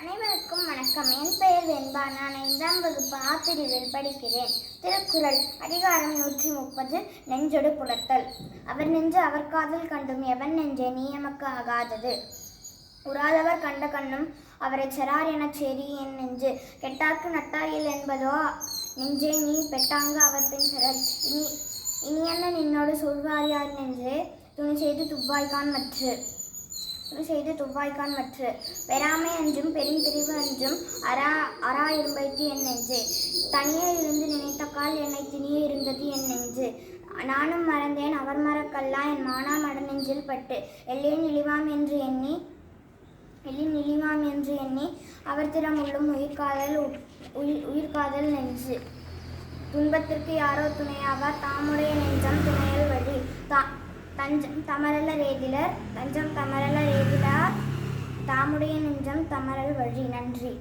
அனைவருக்கும் வணக்கம். என் பெயர் வெண்பா. நான் ஐந்தாம் வகுப்பு ஆப்பிரிவில் படிக்கிறேன். திருக்குறள் அதிகாரம் நூற்றி முப்பது நெஞ்சொடு புலத்தல். அவர் நெஞ்சு அவர் காதல் கண்டும் எவன் நெஞ்சே நீ எமக்கு ஆகாதது. உறாதவர் கண்ட கண்ணும் அவரை செரார் எனச் செறி என் நெஞ்சு. கெட்டார்க்கு நட்டாயில் என்பதோ நெஞ்சே நீ பெட்டாங்க அவர் பின் செரல் இனி இனியன்ன நின்னோடு சொல்வாரியார் நெஞ்சே? துணி செய்து துப்பாய்கான் மற்று. செய்து துவாய்க்கான் மற்று. பெறாமை அன்றும் பெரும் பிரிவு அன்றும் அரா அரா இரும்பைத்து என் நெஞ்சு. தனியே இருந்து நினைத்த கால் என்னை திணியே இருந்தது என் நெஞ்சு. நானும் மறந்தேன் அவர் மறக்கல்லா என் மானா மடநெஞ்சில் பட்டு. எல்லேன் இழிவாம் என்று எண்ணி எல்லின் இழிவாம் என்று எண்ணி அவர் திறம் உள்ளும் உயிர்காதல் உயிர் உயிர்காதல் நெஞ்சு. துன்பத்திற்கு யாரோ துணையாவார் தாமுடைய நெஞ்சம் துணையில் தஞ்சம் தமரல ரேதிலர் தஞ்சம் தமரல ரேதிலார் தாமுடைய நெஞ்சம் தமரல் வழி. நன்றி.